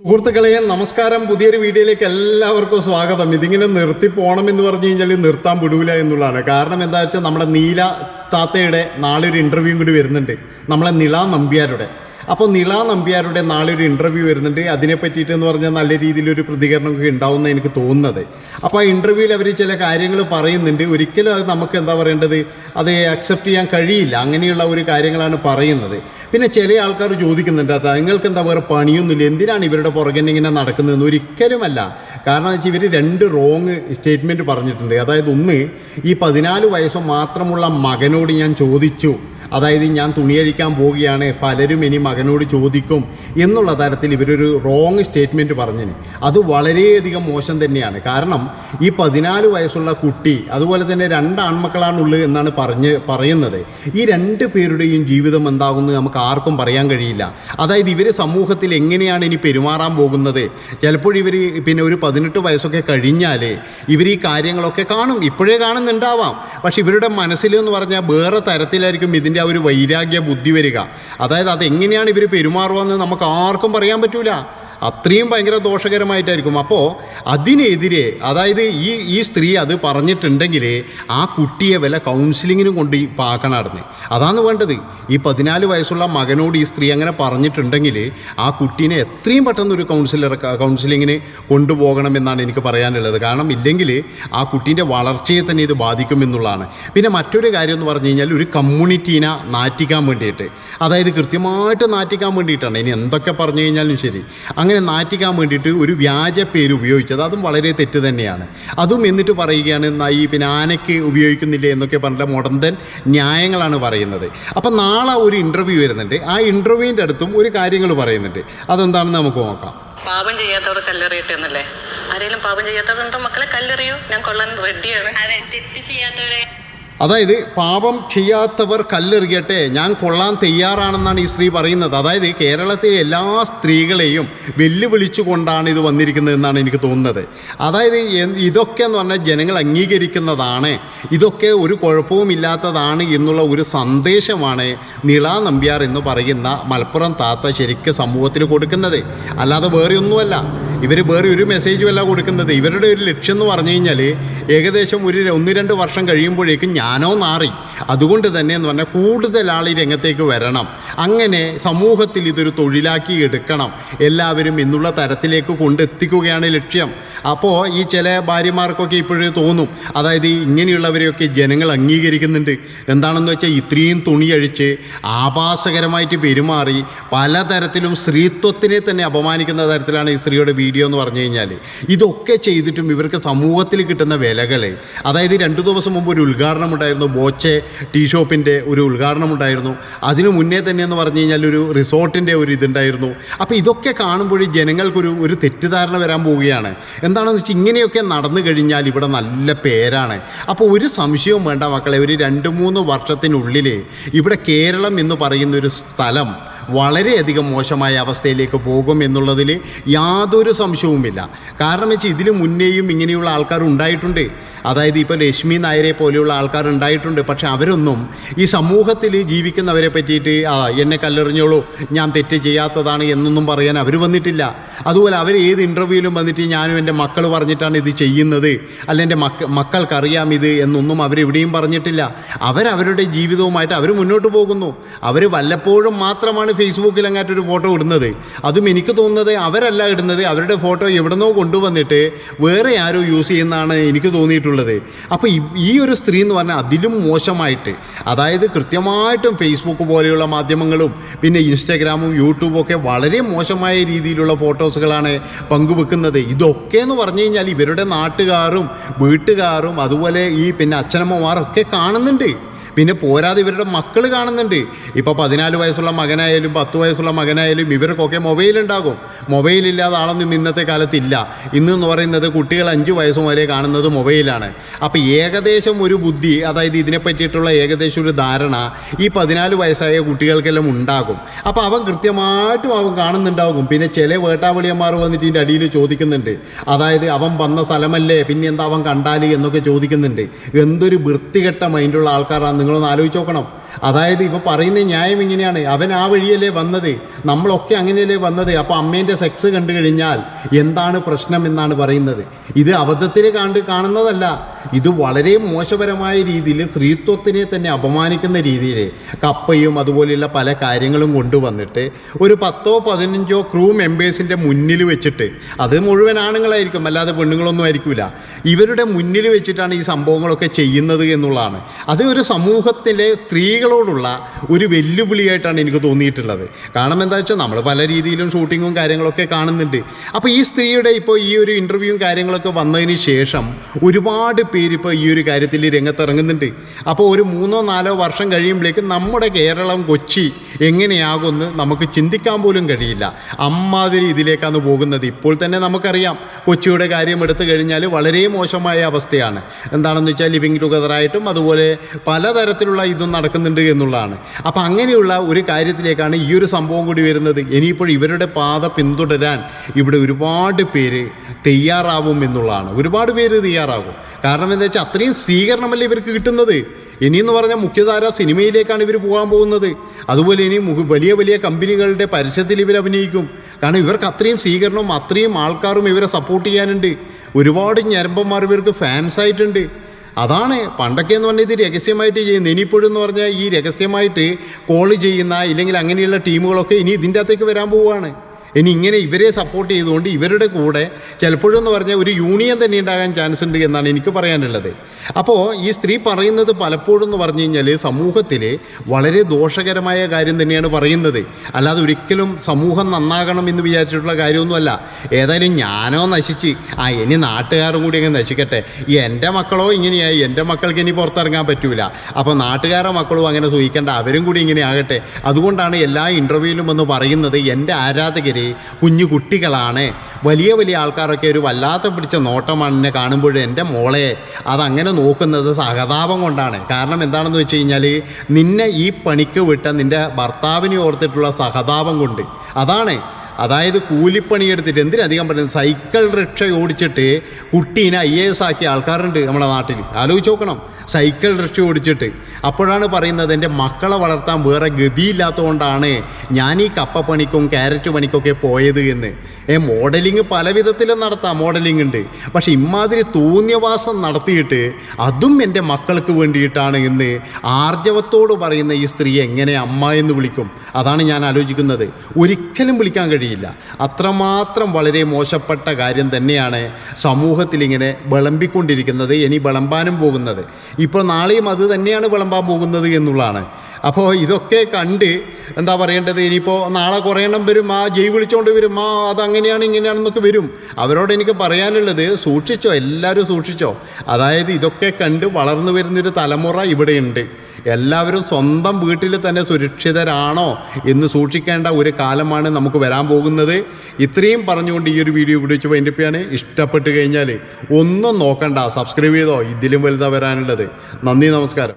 സുഹൃത്തുക്കളെ നമസ്കാരം. പുതിയൊരു വീഡിയോയിലേക്ക് എല്ലാവർക്കും സ്വാഗതം. ഇതിങ്ങനെ നിർത്തി പോകണം എന്ന് പറഞ്ഞു കഴിഞ്ഞാൽ നിർത്താൻ വിടൂല എന്നുള്ളതാണ്. കാരണം എന്താ വെച്ചാൽ നമ്മുടെ നീല താത്തയുടെ നാളെ ഒരു ഇന്റർവ്യൂ കൂടി വരുന്നുണ്ട്. നമ്മളെ നിള നമ്പ്യാരുടെ. അപ്പോൾ നിള നമ്പ്യാരുടെ നാളെ ഒരു ഇന്റർവ്യൂ വരുന്നുണ്ട്. അതിനെ പറ്റിയിട്ട് എന്ന് പറഞ്ഞാൽ നല്ല രീതിയിലൊരു പ്രതികരണമൊക്കെ ഉണ്ടാവുമെന്ന് എനിക്ക് തോന്നുന്നത്. അപ്പോൾ ആ ഇന്റർവ്യൂവിൽ അവർ ചില കാര്യങ്ങൾ പറയുന്നുണ്ട്. ഒരിക്കലും അത് നമുക്ക് എന്താ പറയേണ്ടത്? അത് അക്സെപ്റ്റ് ചെയ്യാൻ കഴിയില്ല. അങ്ങനെയുള്ള ഒരു കാര്യങ്ങളാണ് പറയുന്നത്. പിന്നെ ചില ആൾക്കാർ ചോദിക്കുന്നുണ്ട് അത് നിങ്ങൾക്ക് എന്താ വേറെ പണിയൊന്നുമില്ല? എന്തിനാണ് ഇവരുടെ പുറകെ ഇങ്ങനെ നടക്കുന്നതെന്ന്? ഒരിക്കലുമല്ല. കാരണം വെച്ചാൽ ഇവർ രണ്ട് റോങ് സ്റ്റേറ്റ്മെന്റ് പറഞ്ഞിട്ടുണ്ട്. അതായത് ഒന്ന് ഈ പതിനാല് വയസ്സ് മാത്രമുള്ള മകനോട് ഞാൻ ചോദിച്ചു. അതായത് ഞാൻ തുണിയഴിക്കാൻ പോവുകയാണ് പലരും ഇനി മകനോട് ചോദിക്കും എന്നുള്ള തരത്തിൽ ഇവരൊരു റോങ് സ്റ്റേറ്റ്മെന്റ് പറഞ്ഞിന്. അത് വളരെയധികം മോശം തന്നെയാണ്. കാരണം ഈ പതിനാല് വയസ്സുള്ള കുട്ടി അതുപോലെ തന്നെ രണ്ട് ആൺമക്കളാണുള്ളൂ എന്നാണ് പറഞ്ഞ് പറയുന്നത്. ഈ രണ്ട് പേരുടെയും ജീവിതം എന്താകുന്നത് നമുക്ക് ആർക്കും പറയാൻ കഴിയില്ല. അതായത് ഇവർ സമൂഹത്തിൽ എങ്ങനെയാണ് ഇനി പെരുമാറാൻ പോകുന്നത്? ചിലപ്പോൾ ഇവർ പിന്നെ ഒരു പതിനെട്ട് വയസ്സൊക്കെ കഴിഞ്ഞാൽ ഇവർ ഈ കാര്യങ്ങളൊക്കെ കാണും. ഇപ്പോഴേ കാണുന്നുണ്ടാവാം. പക്ഷെ ഇവരുടെ മനസ്സിൽ എന്ന് പറഞ്ഞാൽ വേറെ തരത്തിലായിരിക്കും ഇതിന്റെ ആ ഒരു വൈരാഗ്യ ബുദ്ധി വരിക. അതായത് അതെങ്ങനെയാണ് ഇവർ പെരുമാറുക എന്ന് നമുക്ക് ആർക്കും പറയാൻ പറ്റൂല. അത്രയും ഭയങ്കര ദോഷകരമായിട്ടായിരിക്കും. അപ്പോൾ അതിനെതിരെ അതായത് ഈ ഈ സ്ത്രീ അത് പറഞ്ഞിട്ടുണ്ടെങ്കിൽ ആ കുട്ടിയെ വല്ല കൗൺസിലിങ്ങിനും കൊണ്ട് പാക്കണമായിരുന്നു അതാണ് വേണ്ടത്. ഈ പതിനാല് വയസ്സുള്ള മകനോട് ഈ സ്ത്രീ അങ്ങനെ പറഞ്ഞിട്ടുണ്ടെങ്കിൽ ആ കുട്ടീനെ എത്രയും പെട്ടെന്ന് ഒരു കൗൺസിലർ കൗൺസിലിങ്ങിന് കൊണ്ടുപോകണമെന്നാണ് എനിക്ക് പറയാനുള്ളത്. കാരണം ഇല്ലെങ്കിൽ ആ കുട്ടീന്റെ വളർച്ചയെ തന്നെ ഇത് ബാധിക്കുമെന്നുള്ളതാണ് പിന്നെ മറ്റൊരു കാര്യം എന്ന് പറഞ്ഞു കഴിഞ്ഞാൽ ഒരു കമ്മ്യൂണിറ്റീനെ നാറ്റിക്കാൻ വേണ്ടിയിട്ട്. അതായത് കൃത്യമായിട്ട് നാറ്റിക്കാൻ വേണ്ടിയിട്ടാണ്. ഇനി എന്തൊക്കെ പറഞ്ഞു കഴിഞ്ഞാലും ശരി. അങ്ങനെ നാറ്റിക്കാൻ വേണ്ടിയിട്ട് ഒരു വ്യാജ പേര് ഉപയോഗിച്ചത് അതും വളരെ തെറ്റ് തന്നെയാണ്. അതും എന്നിട്ട് പറയുകയാണ് "ന- ഈ പിന്നെ ആനയ്ക്ക് ഉപയോഗിക്കുന്നില്ല? എന്നൊക്കെ പറഞ്ഞ മുടന്തൻ ന്യായങ്ങളാണ് പറയുന്നത്. അപ്പം നാളെ ഒരു ഇന്റർവ്യൂ വരുന്നുണ്ട്. ആ ഇന്റർവ്യൂവിന്റെ അടുത്തും ഒരു കാര്യങ്ങൾ പറയുന്നുണ്ട്. അതെന്താണെന്ന് നമുക്ക് നോക്കാം. പാപം ചെയ്യാത്തവർ കല്ലെറിയട്ടെ എന്നല്ലേ ആരെങ്കിലും പാപം ചെയ്യാത്തവരുണ്ടോ? മക്കളെ കല്ലെറിയോ. ഞാൻ കൊള്ളാൻ റെഡിയാണ് അതെ തെറ്റ് ചെയ്യാത്തവരെ അതായത് പാപം ചെയ്യാത്തവർ കല്ലെറിയട്ടെ ഞാൻ കൊള്ളാൻ തയ്യാറാണെന്നാണ് ഈ സ്ത്രീ പറയുന്നത്. അതായത് കേരളത്തിലെ എല്ലാ സ്ത്രീകളെയും വെല്ലുവിളിച്ചുകൊണ്ടാണ് ഇത് വന്നിരിക്കുന്നത് എന്നാണ് എനിക്ക് തോന്നുന്നത്. അതായത് ഇതൊക്കെ എന്ന് പറഞ്ഞാൽ ജനങ്ങൾ അംഗീകരിക്കുന്നതാണ്. ഇതൊക്കെ ഒരു കുഴപ്പവുമില്ലാത്തതാണ് എന്നുള്ള ഒരു സന്ദേശമാണ് നിള നമ്പ്യാർ എന്ന് പറയുന്ന മലപ്പുറം താത്ത ശരിക്കും സമൂഹത്തിൽ കൊടുക്കുന്നത്. അല്ലാതെ വേറെ ഒന്നുമല്ല. ഇവർ വേറെ ഒരു മെസ്സേജും അല്ല കൊടുക്കുന്നത്. ഇവരുടെ ഒരു ലക്ഷ്യം എന്ന് പറഞ്ഞു കഴിഞ്ഞാൽ ഏകദേശം ഒരു ഒന്ന് രണ്ട് വർഷം കഴിയുമ്പോഴേക്കും ഞാനോ നാറി. അതുകൊണ്ട് തന്നെ എന്ന് പറഞ്ഞാൽ കൂടുതൽ ആൾ ഈ രംഗത്തേക്ക് വരണം. അങ്ങനെ സമൂഹത്തിൽ ഇതൊരു തൊഴിലാക്കി എടുക്കണം. എല്ലാവരും എന്നുള്ള തരത്തിലേക്ക് കൊണ്ടെത്തിക്കുകയാണ് ലക്ഷ്യം. അപ്പോൾ ഈ ചില ഭാര്യമാർക്കൊക്കെ ഇപ്പോഴേ തോന്നും. അതായത് ഇങ്ങനെയുള്ളവരെയൊക്കെ ജനങ്ങൾ അംഗീകരിക്കുന്നുണ്ട്. എന്താണെന്ന് വെച്ചാൽ ഇത്രയും തുണിയഴിച്ച് ആഭാസകരമായിട്ട് പെരുമാറി പലതരത്തിലും സ്ത്രീത്വത്തിനെ തന്നെ അപമാനിക്കുന്ന തരത്തിലാണ് ഈ സ്ത്രീയുടെ വീഡിയോ എന്ന് പറഞ്ഞു കഴിഞ്ഞാൽ ഇതൊക്കെ ചെയ്തിട്ടും ഇവർക്ക് സമൂഹത്തിൽ കിട്ടുന്ന വിലകൾ അതായത് രണ്ട് ദിവസം മുമ്പ് ഒരു ഉദ്ഘാടനം ഉണ്ടായിരുന്നു ബോച്ചെ ടീ ഷോപ്പിന്റെ ഒരു ഉദ്ഘാടനം ഉണ്ടായിരുന്നു. അതിനു മുന്നേ തന്നെ എന്ന് പറഞ്ഞു കഴിഞ്ഞാൽ ഒരു റിസോർട്ടിന്റെ ഒരു ഇതുണ്ടായിരുന്നു. അപ്പോൾ ഇതൊക്കെ കാണുമ്പോൾ ജനങ്ങൾക്കൊരു ഒരു തെറ്റിദ്ധാരണ വരാൻ പോവുകയാണ്. എന്താണെന്ന് വെച്ചാൽ ഇങ്ങനെയൊക്കെ നടന്നു കഴിഞ്ഞാൽ ഇവിടെ നല്ല പേരാണ്. അപ്പോൾ ഒരു സംശയവും വേണ്ട മക്കളെ ഒരു രണ്ട് മൂന്ന് വർഷത്തിനുള്ളിൽ ഇവിടെ കേരളം എന്ന് പറയുന്ന ഒരു സ്ഥലം വളരെയധികം മോശമായ അവസ്ഥയിലേക്ക് പോകും എന്നുള്ളതിൽ യാതൊരു സംശയവുമില്ല. കാരണം വെച്ചാൽ ഇതിന് മുന്നേയും ഇങ്ങനെയുള്ള ആൾക്കാർ ഉണ്ടായിട്ടുണ്ട്. അതായത് ഇപ്പോൾ രശ്മി നായരെ പോലെയുള്ള ആൾക്കാർ ഉണ്ടായിട്ടുണ്ട്. പക്ഷെ അവരൊന്നും ഈ സമൂഹത്തിൽ ജീവിക്കുന്നവരെ പറ്റിയിട്ട് ആ എന്നെ കല്ലെറിഞ്ഞോളൂ ഞാൻ തെറ്റ് ചെയ്യാത്തതാണ് എന്നൊന്നും പറയാൻ അവർ വന്നിട്ടില്ല. അതുപോലെ അവർ ഏത് ഇന്റർവ്യൂവിലും വന്നിട്ട് ഞാനും എന്റെ മക്കൾ പറഞ്ഞിട്ടാണ് ഇത് ചെയ്യുന്നത്. അല്ല എന്റെ മക്ക മക്കൾക്കറിയാം ഇത് എന്നൊന്നും അവരെവിടെയും പറഞ്ഞിട്ടില്ല. അവരവരുടെ ജീവിതവുമായിട്ട് അവർ മുന്നോട്ട് പോകുന്നു. അവർ വല്ലപ്പോഴും മാത്രമാണ് ഫേസ്ബുക്കിൽ ഒരു ഫോട്ടോ ഇടുന്നത്. അതും എനിക്ക് തോന്നുന്നത് അവരല്ല ഇടുന്നത്. അവരുടെ ഫോട്ടോ എവിടുന്നോ കൊണ്ടുവന്നിട്ട് വേറെ ആരോ യൂസ് ചെയ്യുന്നതാണ് എനിക്ക് തോന്നിയിട്ടുള്ളത്. അപ്പോൾ ഈ ഒരു സ്ത്രീ എന്ന് പറഞ്ഞാൽ അതിലും മോശമായിട്ട് അതായത് കൃത്യമായിട്ടും ഫേസ്ബുക്ക് പോലെയുള്ള മാധ്യമങ്ങളും പിന്നെ ഇൻസ്റ്റാഗ്രാമും യൂട്യൂബും ഒക്കെ വളരെ മോശമായ രീതിയിലുള്ള ഫോട്ടോസുകളാണ് പങ്കുവെക്കുന്നത്. ഇതൊക്കെ എന്ന് പറഞ്ഞു കഴിഞ്ഞാൽ ഇവരുടെ നാട്ടുകാരും വീട്ടുകാരും അതുപോലെ ഈ പിന്നെ അച്ഛനമ്മമാരൊക്കെ കാണുന്നുണ്ട്. പിന്നെ പോരാതെ ഇവരുടെ മക്കൾ കാണുന്നുണ്ട്. ഇപ്പോൾ പതിനാല് വയസ്സുള്ള മകനായാലും പത്ത് വയസ്സുള്ള മകനായാലും ഇവർക്കൊക്കെ മൊബൈൽ ഉണ്ടാകും. മൊബൈൽ ആളൊന്നും ഇന്നത്തെ കാലത്ത് ഇല്ല ഇന്ന് എന്ന് പറയുന്നത് കുട്ടികൾ അഞ്ച് വയസ്സ് വരെ കാണുന്നത് മൊബൈലാണ് അപ്പോൾ ഏകദേശം ഒരു ബുദ്ധി അതായത് ഇതിനെ പറ്റിയിട്ടുള്ള ഏകദേശം ഒരു ധാരണ ഈ പതിനാല് വയസ്സായ കുട്ടികൾക്കെല്ലാം ഉണ്ടാകും. അപ്പോൾ അവൻ കൃത്യമായിട്ടും അവൻ കാണുന്നുണ്ടാകും. പിന്നെ ചില വേട്ടാവളിയന്മാർ വന്നിട്ട് ഇതിന്റെ അടിയിൽ ചോദിക്കുന്നുണ്ട്. അതായത് അവൻ വന്ന സ്ഥലമല്ലേ പിന്നെ എന്താ അവൻ കണ്ടാൽ എന്നൊക്കെ ചോദിക്കുന്നുണ്ട്. എന്തൊരു വൃത്തികെട്ട മൈൻഡുള്ള ആൾക്കാരാണ് നിങ്ങളൊന്ന് ആലോചിച്ച് നോക്കണം. അതായത് ഇപ്പോൾ പറയുന്ന ന്യായം ഇങ്ങനെയാണ്. അവൻ ആ വഴിയല്ലേ വന്നത്? നമ്മളൊക്കെ അങ്ങനെയല്ലേ വന്നത്? അപ്പോൾ അമ്മേന്റെ സെക്സ് കണ്ടു കഴിഞ്ഞാൽ എന്താണ് പ്രശ്നം എന്നാണ് പറയുന്നത്. ഇത് അബദ്ധത്തിൽ കണ്ട് കാണുന്നതല്ല. ഇത് വളരെ മോശപരമായ രീതിയിൽ സ്ത്രീത്വത്തിനെ തന്നെ അപമാനിക്കുന്ന രീതിയിൽ കപ്പയും അതുപോലെയുള്ള പല കാര്യങ്ങളും കൊണ്ടുവന്നിട്ട് ഒരു പത്തോ പതിനഞ്ചോ ക്രൂ മെമ്പേഴ്സിന്റെ മുന്നിൽ വെച്ചിട്ട് അത് മുഴുവൻ ആണുങ്ങളായിരിക്കും അല്ലാതെ പെണ്ണുങ്ങളൊന്നും ആയിരിക്കില്ല ഇവരുടെ മുന്നിൽ വെച്ചിട്ടാണ് ഈ സംഭവങ്ങളൊക്കെ ചെയ്യുന്നത് എന്നുള്ളതാണ്. അത് ഒരു സമൂഹത്തിലെ സ്ത്രീകളോടുള്ള ഒരു വെല്ലുവിളിയായിട്ടാണ് എനിക്ക് തോന്നിയിട്ടുള്ളത്. കാരണം എന്താ വെച്ചാൽ നമ്മൾ പല രീതിയിലും ഷൂട്ടിങ്ങും കാര്യങ്ങളൊക്കെ കാണുന്നുണ്ട്. അപ്പോൾ ഈ സ്ത്രീയുടെ ഇപ്പോൾ ഈ ഒരു ഇന്റർവ്യൂവും കാര്യങ്ങളൊക്കെ വന്നതിന് ശേഷം ഒരുപാട് പേര് ഇപ്പോൾ ഈ ഒരു കാര്യത്തിൽ രംഗത്തിറങ്ങുന്നുണ്ട്. അപ്പോൾ ഒരു മൂന്നോ നാലോ വർഷം കഴിയുമ്പോഴേക്കും നമ്മുടെ കേരളം കൊച്ചി എങ്ങനെയാകുമെന്ന് നമുക്ക് ചിന്തിക്കാൻ പോലും കഴിയില്ല. അമ്മാതിരി ഇതിലേക്കാണ് പോകുന്നത്. ഇപ്പോൾ തന്നെ നമുക്കറിയാം കൊച്ചിയുടെ കാര്യം എടുത്തു കഴിഞ്ഞാൽ വളരെ മോശമായ അവസ്ഥയാണ്. എന്താണെന്ന് വെച്ചാൽ ലിവിങ് ടുഗദറായിട്ടും അതുപോലെ പലതരത്തിലുള്ള ഇതും നടക്കുന്നുണ്ട് എന്നുള്ളതാണ്. അപ്പോൾ അങ്ങനെയുള്ള ഒരു കാര്യത്തിലേക്കാണ് ഈ ഒരു സംഭവം കൂടി വരുന്നത്. ഇനിയിപ്പോൾ ഇവരുടെ പാത പിന്തുടരാൻ ഇവിടെ ഒരുപാട് പേര് തയ്യാറാവും എന്നുള്ളതാണ്. ഒരുപാട് പേര് തയ്യാറാകും. കാരണം എന്താ വെച്ചാൽ അത്രയും സ്വീകരണമല്ലേ ഇവർക്ക് കിട്ടുന്നത്? ഇനിയെന്ന് പറഞ്ഞാൽ മുഖ്യധാര സിനിമയിലേക്കാണ് ഇവർ പോകാൻ പോകുന്നത്. അതുപോലെ ഇനി വലിയ വലിയ കമ്പനികളുടെ പരസ്യത്തിൽ ഇവർ അഭിനയിക്കും. കാരണം ഇവർക്ക് അത്രയും സ്വീകരണവും അത്രയും ആൾക്കാരും ഇവരെ സപ്പോർട്ട് ചെയ്യാനുണ്ട്. ഒരുപാട് ഞരമ്പന്മാർ ഇവർക്ക് ഫാൻസ് ആയിട്ടുണ്ട്. അതാണ് പണ്ടൊക്കെ എന്ന് പറഞ്ഞാൽ ഇത് രഹസ്യമായിട്ട് ചെയ്യുന്നത്. ഇനിയിപ്പോഴും എന്ന് പറഞ്ഞാൽ ഈ രഹസ്യമായിട്ട് കോൾ ചെയ്യുന്ന ഇല്ലെങ്കിൽ അങ്ങനെയുള്ള ടീമുകളൊക്കെ ഇനി ഇതിന്റെ അകത്തേക്ക് വരാൻ പോവുകയാണ്. ഇനി ഇങ്ങനെ ഇവരെ സപ്പോർട്ട് ചെയ്തുകൊണ്ട് ഇവരുടെ കൂടെ ചിലപ്പോഴെന്ന് പറഞ്ഞാൽ ഒരു യൂണിയൻ തന്നെ ഉണ്ടാകാൻ ചാൻസ് ഉണ്ട് എന്നാണ് എനിക്ക് പറയാനുള്ളത്. അപ്പോൾ ഈ സ്ത്രീ പറയുന്നത് പലപ്പോഴും എന്ന് പറഞ്ഞു കഴിഞ്ഞാൽ സമൂഹത്തിൽ വളരെ ദോഷകരമായ കാര്യം തന്നെയാണ് പറയുന്നത്. അല്ലാതെ ഒരിക്കലും സമൂഹം നന്നാകണം എന്ന് വിചാരിച്ചിട്ടുള്ള കാര്യമൊന്നുമല്ല. ഏതായാലും ഞാനോ നശിച്ച് ആ ഇനി നാട്ടുകാരും കൂടി അങ്ങ് നശിക്കട്ടെ. ഈ എന്റെ മക്കളോ ഇങ്ങനെയായി എന്റെ മക്കൾക്ക് ഇനി പുറത്തിറങ്ങാൻ പറ്റൂല. അപ്പോൾ നാട്ടുകാരുടെ മക്കളും അങ്ങനെ സൂഹിക്കേണ്ട അവരും കൂടി ഇങ്ങനെ ആകട്ടെ. അതുകൊണ്ടാണ് എല്ലാ ഇന്റർവ്യൂവിലും എന്ന് പറയുന്നത് എന്റെ ആരാധകർ കുഞ്ഞു കുട്ടികളാണ് വലിയ വലിയ ആൾക്കാരൊക്കെ ഒരു വല്ലാത്ത പിടിച്ച നോട്ടമാണ് എന്നെ കാണുമ്പോൾ എന്റെ മോളെ. അതങ്ങനെ നോക്കുന്നത് സഹതാപം കൊണ്ടാണ്. കാരണം എന്താണെന്ന് വെച്ച് കഴിഞ്ഞാൽ നിന്നെ ഈ പണിക്ക് വിട്ട നിന്റെ ഭർത്താവിനെ ഓർത്തിട്ടുള്ള സഹതാപം കൊണ്ട്. അതാണ് അതായത് കൂലിപ്പണിയെടുത്തിട്ട് എന്തിനധികം പറയുന്നത് സൈക്കിൾ റിക്ഷ ഓടിച്ചിട്ട് കുട്ടീനെ ഐ എ എസ് ആക്കിയ ആൾക്കാരുണ്ട് നമ്മുടെ നാട്ടിൽ. ആലോചിച്ച് നോക്കണം. സൈക്കിൾ റിക്ഷ ഓടിച്ചിട്ട്. അപ്പോഴാണ് പറയുന്നത് എന്റെ മക്കളെ വളർത്താൻ വേറെ ഗതിയില്ലാത്തതുകൊണ്ടാണ് ഞാൻ ഈ കപ്പ പണിക്കും ക്യാരറ്റ് പണിക്കൊക്കെ പോയത് എന്ന്. ഏ മോഡലിങ് പല വിധത്തിലും നടത്താം. മോഡലിംഗ് ഉണ്ട്. പക്ഷെ ഇമാതിരി തൂന്യവാസം നടത്തിയിട്ട് അതും എന്റെ മക്കൾക്ക് വേണ്ടിയിട്ടാണ് എന്ന് ആർജവത്തോട് പറയുന്ന ഈ സ്ത്രീ എങ്ങനെ അമ്മ എന്ന് വിളിക്കും? അതാണ് ഞാൻ ആലോചിക്കുന്നത്. ഒരിക്കലും വിളിക്കാൻ കഴിയില്ല അത്രമാത്രം വളരെ മോശപ്പെട്ട കാര്യം തന്നെയാണ് സമൂഹത്തിൽ ഇങ്ങനെ വിളമ്പിക്കൊണ്ടിരിക്കുന്നത് ഇനി വിളമ്പാനും പോകുന്നത്. ഇപ്പോൾ നാളെയും അത് തന്നെയാണ് വിളമ്പാൻ പോകുന്നത് എന്നുള്ളതാണ്. അപ്പോൾ ഇതൊക്കെ കണ്ട് എന്താ പറയേണ്ടത്? ഇനിയിപ്പോൾ നാളെ കുറേ എണ്ണം വരും ആ ജയ് വിളിച്ചുകൊണ്ട് വരും ആ അതങ്ങനെയാണ് ഇങ്ങനെയാണെന്നൊക്കെ വരും. അവരോട് എനിക്ക് പറയാനുള്ളത് സൂക്ഷിച്ചോ എല്ലാവരും സൂക്ഷിച്ചോ. അതായത് ഇതൊക്കെ കണ്ട് വളർന്നു വരുന്നൊരു തലമുറ ഇവിടെയുണ്ട്. എല്ലാവരും സ്വന്തം വീട്ടിൽ തന്നെ സുരക്ഷിതരാണോ എന്ന് സൂക്ഷിക്കേണ്ട ഒരു കാലമാണ് നമുക്ക് വരാൻ പോകുന്നത്. ഇത്രയും പറഞ്ഞുകൊണ്ട് ഈ ഒരു വീഡിയോ ഇവിടെ വെച്ച് വൈൻഡപ്പിയാണ്. ഇഷ്ടപ്പെട്ട് കഴിഞ്ഞാൽ ഒന്നും നോക്കണ്ട. സബ്സ്ക്രൈബ് ചെയ്തോ? ഇതിലും വലുതാണ് വരാനുള്ളത്. നന്ദി നമസ്കാരം.